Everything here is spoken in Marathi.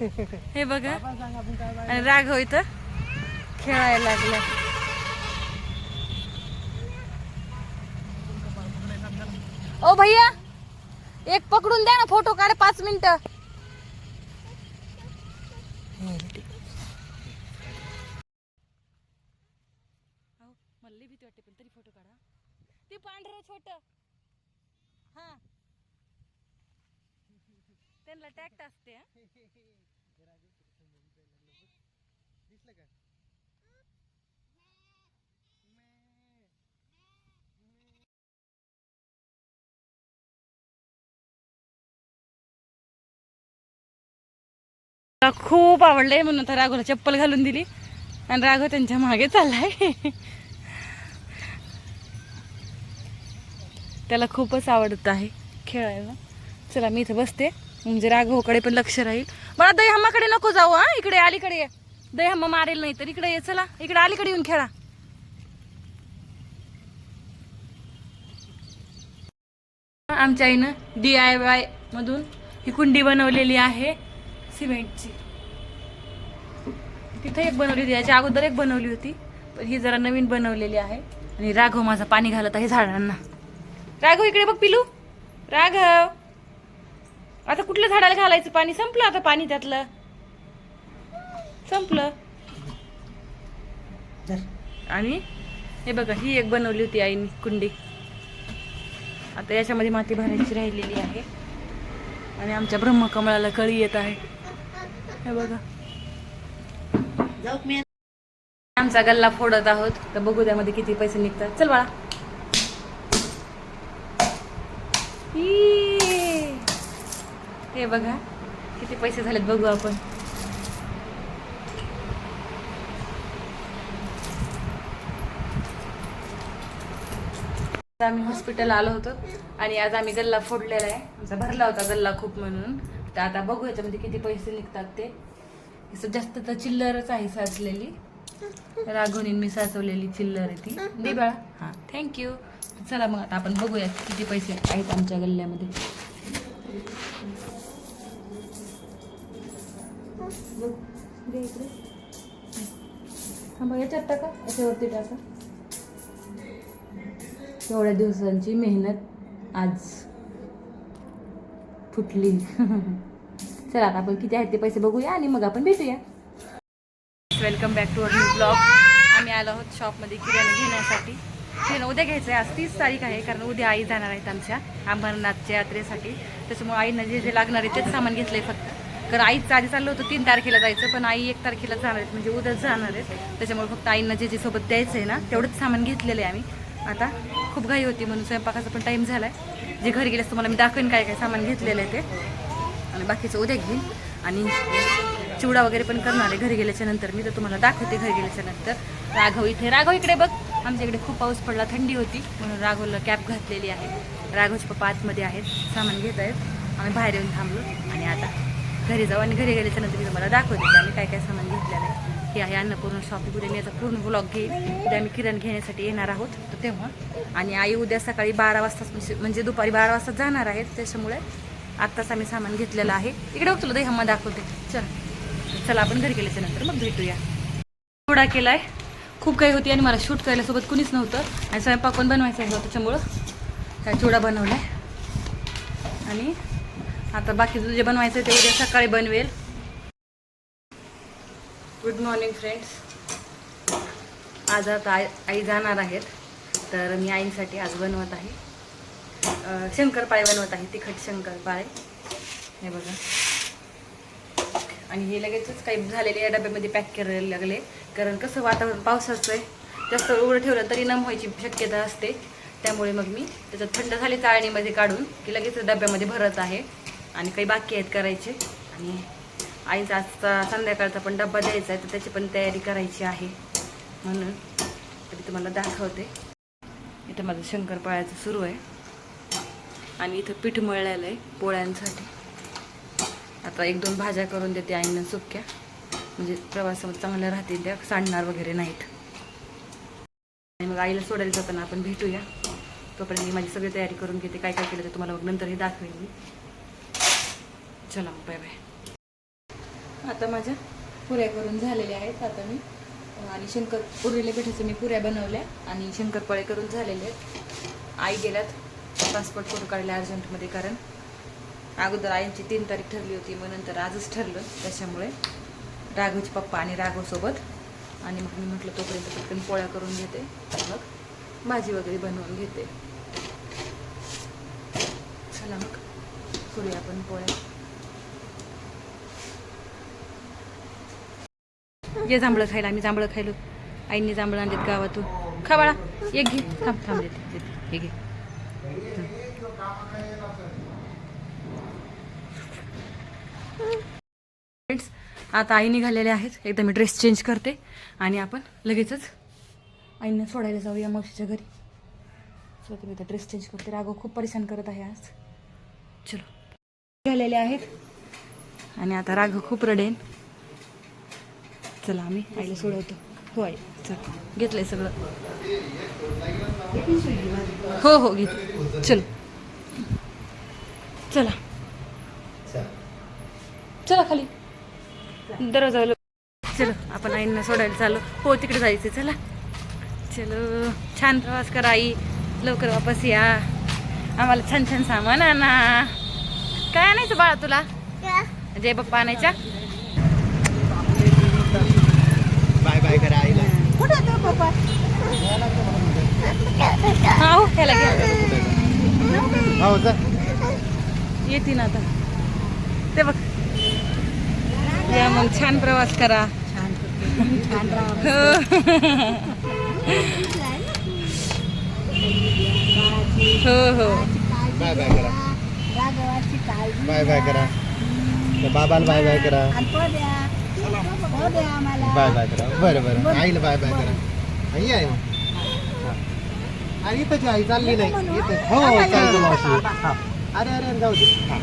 हे बघा. आणि राघव इथं खेळायला लागला. ओ भैया एक पकडून द्या ना फोटो काढ पाच मिनिट. भीती वाटते पण तरी फोटो काढा. ते पांढरं छोट. हा. त्यांना टॅक्ट असते हा. मला खूप आवडले म्हणून तर राघोला चप्पल घालून दिली. आणि राघव त्यांच्या मागे चाललाय. त्याला खूपच आवडत आहे खेळायला. चला मी इथं बसते. म्हणजे राघवकडे पण लक्ष राहील. मला दहीहम्माकडे नको जाऊ हा. इकडे अलीकडे ये. दहीहम्मा मारेल नाही तर. इकडे ये चला. इकडे अलीकडे येऊन खेळा. आमच्या आईनं डी आय वाय मधून ही कुंडी बनवलेली आहे सिमेंटची. तिथे एक बनवली होती. याच्या अगोदर एक बनवली होती पण ही जरा नवीन बनवलेली आहे. आणि राघव माझा पाणी घालत आहे झाडांना. राघव इकडे बघ पिलू. राघव. आता कुठल्या झाडाला घालायचं? पाणी संपलं आता पाणी त्यातलं. संपलं. आणि? हे बघा ही एक बनवली होती आईने कुंडी. आता याच्यामध्ये माती भरायची राहिलेली आहे. आणि आमच्या ब्रह्मकमळाला कळी येत आहे. हे बघा. आमचा गल्ला फोडत आहोत. तर बघू त्यामध्ये किती पैसे निघतात. चल बाळा. हे बघा किती पैसे झालेत बघू आपण. आम्ही हॉस्पिटल आलो होतो आणि आज आम्ही गल्ला फोडलेला आहे. आमचा भरला होता गल्ला खूप म्हणून. तर आता बघू याच्यामध्ये किती पैसे निघतात ते. जास्त तर चिल्लरच आहे साचलेली. राघवनी मी साचवलेली चिल्लर आहे ती. दे बाळा हां थँक्यू चला मग आता आपण बघूया किती पैसे आहेत आमच्या गल्ल्यामध्ये. दे इकडे. मग याच्यात टाका याच्यावरती टाका. एवढ्या दिवसांची मेहनत आज फुटली. चला आता आपण किती आहेत ते पैसे बघूया आणि मग आपण भेटूया. Welcome back to our blog आम्ही आलो आहोत शॉपमध्ये किराणा घेण्यासाठी. ट्रेन उद्या घ्यायचं आहे आज तीस तारीख आहे कारण उद्या आई जाणार आहेत आमच्या अंबरनाथच्या यात्रेसाठी. त्याच्यामुळे आईनं जे जे लागणार आहे तेच सामान घेतलंय फक्त. कारण आईचं आधी चाललं होतं तीन तारखेला जायचं पण आई एक तारखेला जाणार आहेत म्हणजे उद्याच जाणार आहेत. त्याच्यामुळे फक्त आईंना जे जे सोबत द्यायचं आहे ना तेवढंच सामान घेतलेलं आहे आम्ही. आता खूप घाई होती म्हणून स्वयंपाकाचा पण टाईम झाला आहे जे घरी गेल्यास तुम्हाला मी दाखवेन काय काय सामान घेतलेलं आहे ते. आणि बाकीचं उद्या घेईन. आणि चिवडा वगैरे पण करणार आहे घरी गेल्याच्यानंतर. मी तर तुम्हाला दाखवते घरी गेल्याच्यानंतर. राघव इथे राघव इकडे बघ. आमच्या इकडे खूप पाऊस पडला थंडी होती म्हणून राघवला कॅप घातलेली आहे. राघवचे पप्पा आतमध्ये आहेत सामान घेत आहेत. आम्ही बाहेर येऊन थांबलो आणि आता घरी जाऊ आणि घरी गेल्याच्यानंतर मी तुम्हाला दाखवते की आम्ही काय काय सामान घेतलेलं आहे. हे आहे अन्नपूर्ण शॉपिंग उद्या मी याचा पूर्ण ब्लॉग घेईन. उद्या आम्ही किरण घेण्यासाठी येणार आहोत तर तेव्हा. आणि आई उद्या सकाळी बारा वाजता म्हणजे-, म्हणजे दुपारी बारा वाजता जाणार आहेत त्याच्यामुळे आत्ताच आम्ही सामान घेतलेलं आहे. इकडे बघ तुला दही हम्मा दाखवते. चल. चला आपण घरी गेल्याच्यानंतर मग भेटूया. थोडा आहे खूप काही होती आणि मला शूट करायला सोबत कुणीच नव्हतं. आणि स्वयंपाक पण बनवायचा होता त्याच्यामुळं काय चिवडा बनवलाय. आणि आता बाकी जे बनवायचं आहे ते उद्या सकाळी बनवेल. गुड मॉर्निंग फ्रेंड्स आज आता आई आई जाणार आहेत. तर मी आईसाठी आज बनवत आहे. शंकरपाळे बनवत आहे. तिखट शंकरपाळे हे बघा. आणि हे लगेचच काही झालेले या डब्यामध्ये पॅक करायला लागले. कारण कसं वातावरण पावसाचं आहे जास्त उघडं ठेवलं तरी नम व्हायची शक्यता असते. त्यामुळे मग मी त्याच्यात थंड झाली चाळणीमध्ये काढून की लगेच डब्यामध्ये भरत आहे आणि काही बाकी आहेत करायचे. आणि आईचा आजचा संध्याकाळचा पण डब्बा द्यायचा आहे तर त्याची पण तयारी करायची आहे. म्हणून तरी तुम्हाला दाखवते. इथं माझं शंकरपाळ्याचं सुरू आहे. आणि इथं पीठ मळलेलं आहे पोळ्यांसाठी. आता एक दोन भाज्या करून देते आईनं सुक्या. म्हणजे प्रवासामध्ये चांगल्या राहतील त्या सांडणार वगैरे नाहीत. आणि मग आईला सोडायला जाताना आपण भेटूया. तोपर्यंत मी माझी सगळी तयारी करून घेते. काय काय केलं ते तुम्हाला मग नंतर हे दाखवेल मी. चला मग बाय बाय आता माझ्या पुऱ्या करून झालेल्या आहेत. आता मी आणि शंकर उरलेल्या पिठाचं मी पुऱ्या बनवल्या आणि शंकरपाळे करून झालेले आहेत. आई गेल्यात. पासपोर्ट करून काढले अर्जंटमध्ये कारण अगोदर आईंची तीन तारीख ठरली होती. मग नंतर आजच ठरलं त्याच्यामुळे. राघवचे पप्पा आणि राघवसोबत आणि मग मी म्हटलं तोपर्यंत पटकन पोळ्या करून घेते. मग भाजी वगैरे बनवून घेते. चला मग करूया आपण पोळ्या. ये जांभळं खायला आम्ही जांभळं खायलो. आईंनी जांभळं आणलेत गावातून. खा बाळा एक घे. थांब थांब देते. हे घे. फ्रेंड्स आता आई निघालेल्या आहेत. एकदा मी ड्रेस चेंज करते आणि आपण लगेचच आईंना सोडायला जाऊया मावशीच्या घरी. सो तुम्ही तर ड्रेस चेंज करते. राघव खूप परेशान करत आहे आज. चलो. निघालेले आहेत. आणि आता राघव खूप रडेन. चला आम्ही आईला सोडवतो. हो आई. चल. घेतलंय सगळं. हो हो घेत. चल. चला. चला खाली. दरवाजा चलो आपण आईंना सोडायला चाललो. हो तिकडे जायचं चला. चलो छान प्रवास करा आई. लवकर वापस या. आम्हाला छान छान सामान आणा. काय आणायचं बाळा तुला? जय बाप्पा आणायच्या. बाय बाय करा आईला हा हो घ्या हो येते ना आता. ते बघ या मग छान प्रवास करा. हो हो. बाय बाय करा. बाय बाय करा. बाबाला बाय बाय करा. आणि बाय बाय करा. बरं बरं. आईला बाय बाय करा. आई आहे मग. हा. अरे इथंच आई चालली नाही. हो चालतो हा. अरे अरे अरे, जाऊ दे. हा.